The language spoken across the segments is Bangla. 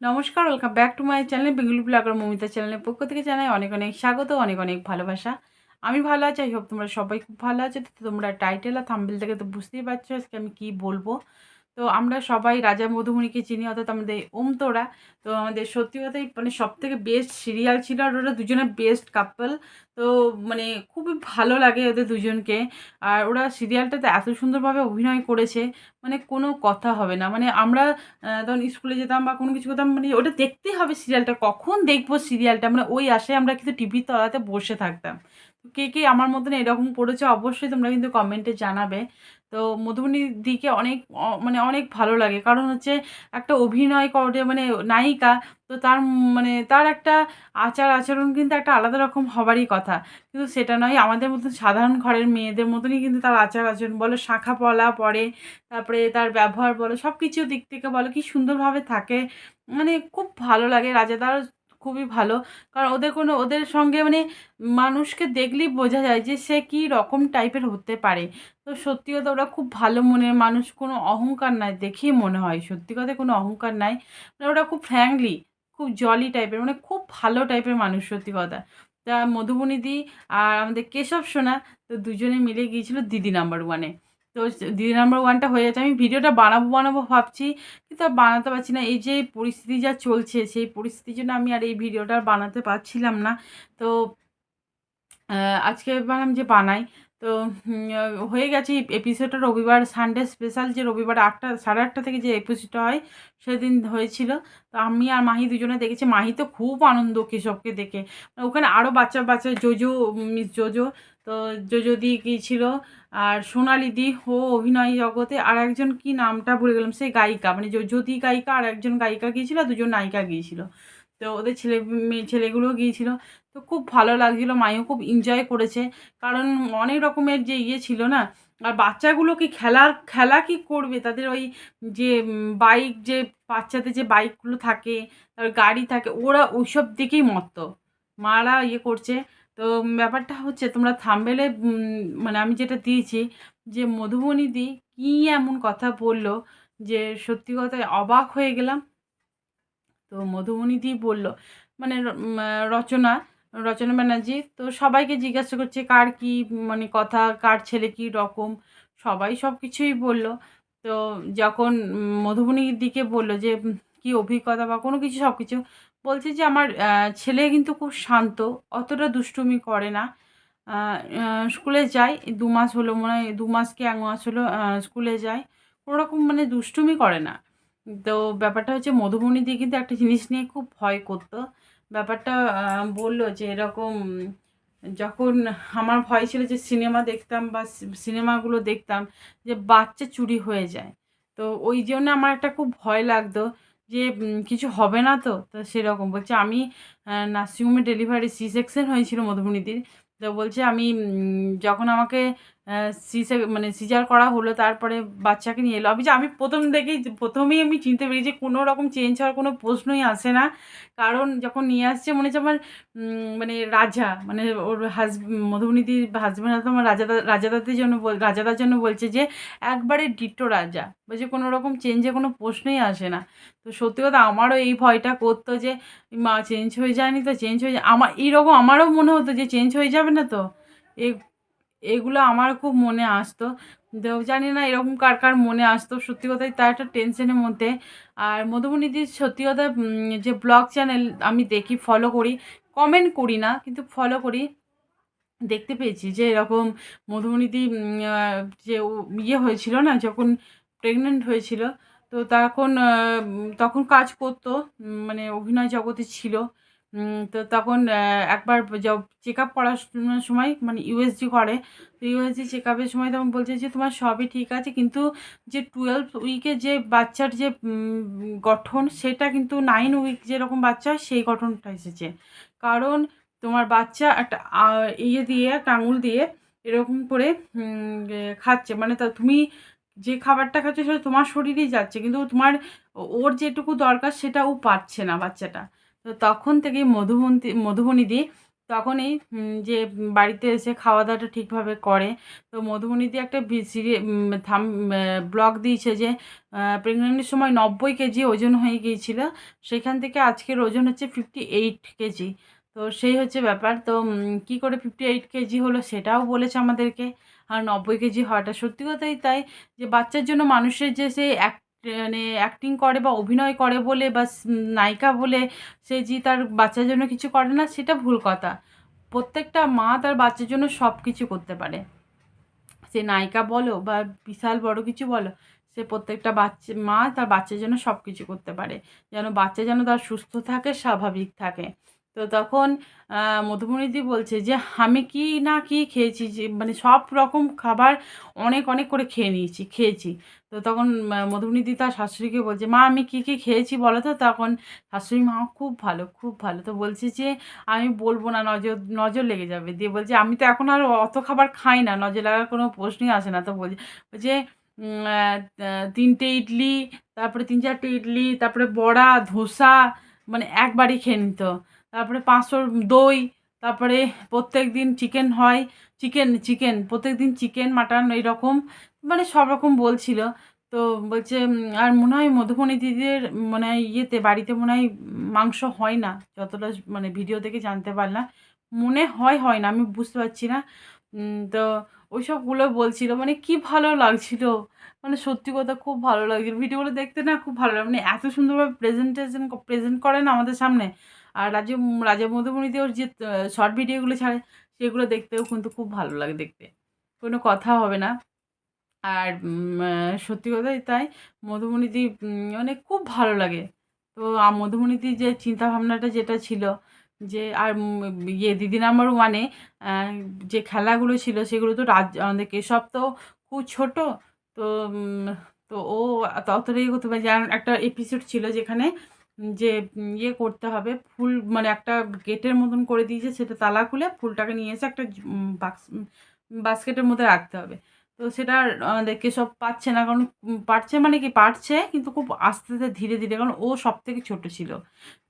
নমস্কার welcome back to my channel Bengali blogger Mamita চ্যানেলের পক্ষ থেকে জানাই অনেক অনেক স্বাগত, অনেক অনেক ভালোবাসা। আমি ভালো আছি আই হোপ তোমরা সবাই খুব ভালো আছো। তো তোমরা টাইটেল আর থাম্বেল থেকে তো বুঝতেই পারছ আজকে আমি কি বলব। তো আমরা সবাই রাজা মধুমণিকে চিনি, অর্থাৎ আমাদের ওম তোরা তো আমাদের সত্যি কথাই মানে সব থেকে বেস্ট সিরিয়াল ছিল, আর ওরা দুজনে বেস্ট কাপল তো মানে খুবই ভালো লাগে ওদের দুজনকে। আর ওরা সিরিয়ালটাতে এত সুন্দরভাবে অভিনয় করেছে মানে কোনো কথা হবে না। মানে আমরা তখন স্কুলে যেতাম বা কোনো কিছু করতাম মানে ওটা দেখতেই হবে সিরিয়ালটা কখন দেখব সিরিয়ালটা মানে ওই আশায় আমরা কিন্তু টিভির তলাতে বসে থাকতাম। কে কে আমার মতন এরকম পড়েছে অবশ্যই তোমরা কিন্তু কমেন্টে জানাবে। তো মধুবনীর দিকে অনেক মানে অনেক ভালো লাগে। কারণ হচ্ছে একটা অভিনয় করে মানে নায়িকা, তো তার মানে তার একটা আচার আচরণ কিন্তু একটা আলাদা রকম হবারই কথা। কিন্তু সেটা নয়, আমাদের মতন সাধারণ ঘরের মেয়েদের মতনই কিন্তু তার আচার আচরণ বলো, শাখা পলা পরে, তারপরে তার ব্যবহার বলো সব কিছু দিক থেকে বলো, কি সুন্দরভাবে থাকে। মানে খুব ভালো লাগে রাজাদার খুবই ভালো। কারণ ওদের কোনো, ওদের সঙ্গে মানে মানুষকে দেখলেই বোঝা যায় যে সে কী রকম টাইপের হতে পারে। তো সত্যি কথা ওরা খুব ভালো মনের মানুষ, কোনো অহংকার নাই দেখেই মনে হয়। সত্যি কথা কোনো অহংকার নাই। মানে ওরা খুব ফ্র্যাঙ্কলি খুব জলি টাইপের মানে খুব ভালো টাইপের মানুষ সত্যি কথা। তা মধুবনিদি আর আমাদের কেশব সোনা, তো দুজনে মিলে গিয়েছিল দিদি নাম্বার ওয়ানে তো দিদি নাম্বার ওয়ানটা হয়ে যাচ্ছে। আমি ভিডিওটা বানাবো বানাবো ভাবছি, কিন্তু আর বানাতে পারছি না। এই যে পরিস্থিতি যা চলছে, সেই পরিস্থিতির জন্য আমি আর এই ভিডিওটা বানাতে পারছিলাম না। তো আজকে ভাবলাম যে বানাই। তো হয়ে গেছে এপিসোডটা রবিবার সানডে স্পেশাল যে রবিবার আটটা, সাড়ে আটটা থেকে যে এপিসোডটা হয়, সেদিন হয়েছিল। তো আমি আর মাহি দুজনে দেখেছি। মাহি তো খুব আনন্দ কেশবকে দেখে। ওখানে আরও বাচ্চা বাচ্চা, জোজো, মিস জোজো, তো জোজো জোজোদি গিয়েছিল আর সোনালি দি ও অভিনয় জগতে আর একজন কি নামটা ভুলে গেলাম, সেই গায়িকা। মানে যদি গায়িকা আর একজন গায়িকা গিয়েছিল দুজন নায়িকা গিয়েছিল। তো ওদের ছেলে, মেয়ে, ছেলেগুলোও গিয়েছিল। তো খুব ভালো লাগছিল মাইও খুব এনজয় করেছে। কারণ অনেক রকমের যে ইয়ে ছিল না, আর বাচ্চাগুলো কি খেলার, খেলা কি করবে? তাদের ওই যে বাইক যে, বাচ্চাদের যে বাইকগুলো থাকে তার গাড়ি থাকে, ওরা ওইসব দিকেই মত্ত। মারা ইয়ে করছে। তো ব্যাপারটা হচ্ছে, তোমরা থামবেলে মানে আমি যেটা দিয়েছি, যে মধুবনিদি কী এমন কথা বলল, যে সত্যি কথায় অবাক হয়ে গেলাম। তো মধুবনিদি বলল মানে রচনা রচনা ব্যানার্জি, তো সবাইকে জিজ্ঞাসা করছে কার কি মানে কথা, কার ছেলে কি রকম, সবাই সব কিছুই বলল। তো যখন মধুবনীর দিকে বলল যে কি অভিজ্ঞতা বা কোনো কিছু সব কিছু, বলছে যে আমার ছেলে কিন্তু খুব শান্ত, অতটা দুষ্টুমি করে না। স্কুলে যায়, দু মাস হলো মনে হয়, দু মাস কি এক মাস হলো স্কুলে যায়, কোনো রকম মানে দুষ্টুমি করে না। তো ব্যাপারটা হচ্ছে মধুবনী দিয়ে কিন্তু একটা জিনিস নিয়ে খুব ভয় করতো। ব্যাপারটা বলল যে এরকম যখন আমার ভয় ছিল যে সিনেমা দেখতাম বা সিনেমাগুলো দেখতাম যে বাচ্চা চুরি হয়ে যায়। তো ওই জন্য আমার একটা খুব ভয় লাগতো যে কিছু হবে না তো? তো সেরকম বলছে, আমি নার্সিংহোমে ডেলিভারি, সি সেকশন হয়েছিল মধুবনীদির তো বলছে, আমি যখন আমাকে সি মানে সিজার করা হলো, তারপরে বাচ্চাকে নিয়ে এলো। আমি যে আমি প্রথম থেকেই প্রথমেই আমি চিনতে পেরেছি যে কোনো রকম চেঞ্জ হওয়ার কোনো প্রশ্নই আসে না। কারণ যখন নিয়ে আসছে, মনে হচ্ছে আমার মানে রাজা মানে ওর হাজ মধুবনীদির হাজব্যান্ড হয়তো আমার রাজাদা, রাজাদাদের জন্য রাজাদার জন্য বলছে যে, একবারে ডিট্টো রাজা। বলছে কোনো রকম চেঞ্জে কোনো প্রশ্নই আসে না। তো সত্যি কথা, আমারও এই ভয়টা করতো যে, মা চেঞ্জ হয়ে যায়নি তো চেঞ্জ হয়ে যায় আমার এইরকম আমারও মনে হতো যে চেঞ্জ হয়ে যাবে না তো? এ এগুলো আমার খুব মনে আসতো। তো জানি না এরকম কার কার মনে আসতো। সত্যি কথাই তার একটা টেনশনের মধ্যে। আর মধুবনীদির সত্যি কথা যে ব্লগ চ্যানেল আমি দেখি ফলো করি কমেন্ট করি না, কিন্তু ফলো করি। দেখতে পেয়েছি যে এরকম মধুবনীদি যে ইয়ে হয়েছিল না, যখন প্রেগনেন্ট হয়েছিল, তো তখন তখন কাজ করতো মানে অভিনয় জগতে ছিল। তো তখন একবার চেক আপ করার সময় মানে ইউএসজি করে। তো ইউএসজি চেক আপের সময় তখন বলছে যে, তোমার সবই ঠিক আছে, কিন্তু যে টুয়েলভ উইকে যে বাচ্চার যে গঠন, সেটা কিন্তু নাইন উইক যেরকম বাচ্চা সেই গঠনটা এসেছে। কারণ তোমার বাচ্চা একটা ইয়ে দিয়ে একটা আঙুল দিয়ে এরকম করে খাচ্ছে। মানে তা, তুমি যে খাবারটা খাচ্ছ, সেটা তোমার শরীরেই যাচ্ছে, কিন্তু তোমার ওর যেটুকু দরকার, সেটা ও পাচ্ছে না বাচ্চাটা। তো তখন থেকেই মধুবন্তী মধুবনী দি, তখনই যে বাড়িতে এসে খাওয়া দাওয়াটা ঠিকভাবে করে। তো মধুবনীদি একটা থাম ব্লগ দিয়েছে যে প্রেগনেন্টের সময় নব্বই কেজি ওজন হয়ে গিয়েছিল। সেখান থেকে আজকের ওজন হচ্ছে ফিফটি এইট কেজি। তো সেই হচ্ছে ব্যাপার। তো কী করে ফিফটি এইট কেজি হলো সেটাও বলেছে আমাদেরকে। আর নব্বই কেজি হওয়াটা সত্যি কথাই তাই যে, বাচ্চার জন্য মানুষের যে, সেই এক মানে অ্যাক্টিং করে বা অভিনয় করে বলে বা নায়িকা বলে সে যে তার বাচ্চার জন্য কিছু করে না, সেটা ভুল কথা। প্রত্যেকটা মা তার বাচ্চার জন্য সব কিছু করতে পারে। সে নায়িকা বলো বা বিশাল বড় কিছু বলো, সে প্রত্যেকটা বাচ্চা, মা তার বাচ্চার জন্য সব কিছু করতে পারে। যেন বাচ্চা যেন তার সুস্থ থাকে, স্বাভাবিক থাকে। তো তখন মধুমণিদি বলছে যে, আমি কি না কি খেয়েছি, যে মানে সব রকম খাবার অনেক অনেক করে খেয়ে নিয়েছি, খেয়েছি। তো তখন মধুমণিদি তার শাশুড়িকে বলছে, মা, আমি কি কি খেয়েছি বলো তো? তখন শাশুড়ি মা, খুব ভালো খুব ভালো। তো বলছে যে, আমি বলব না, নজর নজর লেগে যাবে। দিয়ে বলছে, আমি তো এখন আর অত খাবার খাই না, নজর লাগার কোনো প্রশ্নই আসে না। তো বলছে বলছে তিনটে ইডলি, তারপরে তিন চারটে ইডলি, তারপরে বড়া, ধোসা মানে একবারই খেয়ে নিত। তারপরে পাঁচশোর দই, তারপরে প্রত্যেক দিন চিকেন হয় চিকেন চিকেন প্রত্যেক দিন চিকেন মাটন এইরকম মানে সব রকম বলছিল। তো বলছে আর মনে হয় মধুবনী দিদির মনে ইয়েতে, বাড়িতে মনে হয় মাংস হয় না, যতটা মানে ভিডিও থেকে জানতে পারলাম। মনে হয় হয় না, আমি বুঝতে পারছি না। তো ওইসবগুলো বলছিল মানে কি ভালো লাগছিল মানে সত্যি কথা খুব ভালো লাগছিল। ভিডিওগুলো দেখতে না খুব ভালো লাগে মানে এত সুন্দরভাবে প্রেজেন্টেশন প্রেজেন্ট করে না আমাদের সামনে। আর রাজা রাজা মধুমণিতে ওর যে শর্ট ভিডিওগুলো ছাড়ে, সেগুলো দেখতেও কিন্তু খুব ভালো লাগে দেখতে। কোনো কথা হবে না। আর সত্যি কথাই তাই মধুমণিদি মানে খুব ভালো লাগে। তো আ- মধুমণিদি যে চিন্তা ভাবনাটা যেটা ছিল যে, আর ইয়ে দিদি নাম্বার ওয়ানে যে খেলাগুলো ছিল সেগুলো তো রাজ, আমাদের কেশব তো খুব ছোট, তো তো ও ততটাই করতে পারে, যেমন একটা এপিসোড ছিল যেখানে যে ইয়ে করতে হবে, ফুল মানে একটা গেটের মতন করে দিয়েছে, সেটা তালা খুলে ফুলটাকে নিয়ে এসে একটা বাক্স বাস্কেটের মধ্যে রাখতে হবে। তো সেটা আর আমাদের কেশব পাচ্ছে না, কারণ পারছে মানে কি, পারছে, কিন্তু খুব আস্তে আস্তে ধীরে ধীরে, কারণ ও সব থেকে ছোটো ছিল।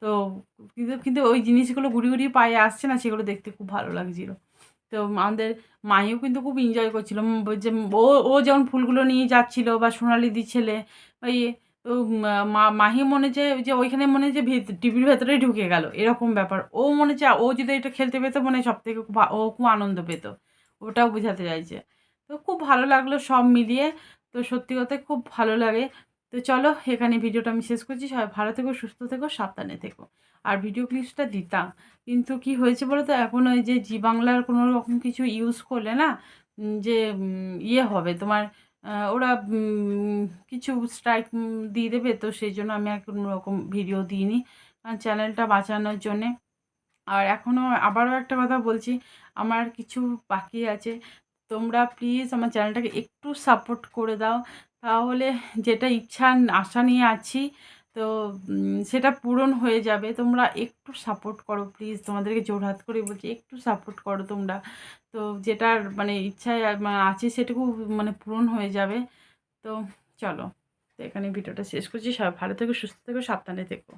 তো কিন্তু কিন্তু ওই জিনিসগুলো ঘুরি ঘুরি পায়ে আসছে না, সেগুলো দেখতে খুব ভালো লাগছিল। তো আমাদের মাহিও কিন্তু খুব এনজয় করছিল যে, ও ও যেমন ফুলগুলো নিয়ে যাচ্ছিল বা সোনালি দি ছেলে, বা ইয়ে মাহি মনে যে যে ওইখানে মনে যে টিভির ভেতরেই ঢুকে গেল, এরকম ব্যাপার। ও মনে হচ্ছে ও যদি এটা খেলতে পেতো, মনে সব থেকে খুব ও খুব আনন্দ পেত। ওটাও বোঝাতে চাইছে। তো খুব ভালো লাগল সব মিলিয়ে। তো সত্যি কথাই খুব ভালো লাগে। তো চলো, এখানে ভিডিওটা আমি শেষ করছি। সবাই ভালো থেকো, সুস্থ থেকো, সাবধানে থেকো। আর ভিডিও ক্লিপসটা দিতাম। কিন্তু কি হয়েছে বলো তো এখন ওই যে জি বাংলার কোনো রকম কিছু ইউজ করলে না যে ইয়ে হবে, তোমার ওরা কিছু স্ট্রাইক দিয়ে দেবে, তো সেই জন্য আমি আর কোনো রকম ভিডিও দিইনি, কারণ চ্যানেলটা বাঁচানোর জন্যে। আর এখনও আবারও একটা কথা বলছি, আমার কিছু বাকি আছে। তোমরা প্লিজ আমার চ্যানেলটাকে একটু সাপোর্ট করে দাও, তাহলে যেটা ইচ্ছা, আশা নিয়ে আছি তো সেটা পূরণ হয়ে যাবে। তোমরা একটু সাপোর্ট করো প্লিজ তোমাদেরকে জোরহাত করে বলছি, একটু সাপোর্ট করো তোমরা। তো, যেটার মানে ইচ্ছায় মানে আছে সেটুকু মানে পূরণ হয়ে যাবে। তো, চলো। তো এখানে ভিডিওটা শেষ করছি। ভালো থেকো, সুস্থ থেকো, সাবধানে থেকো।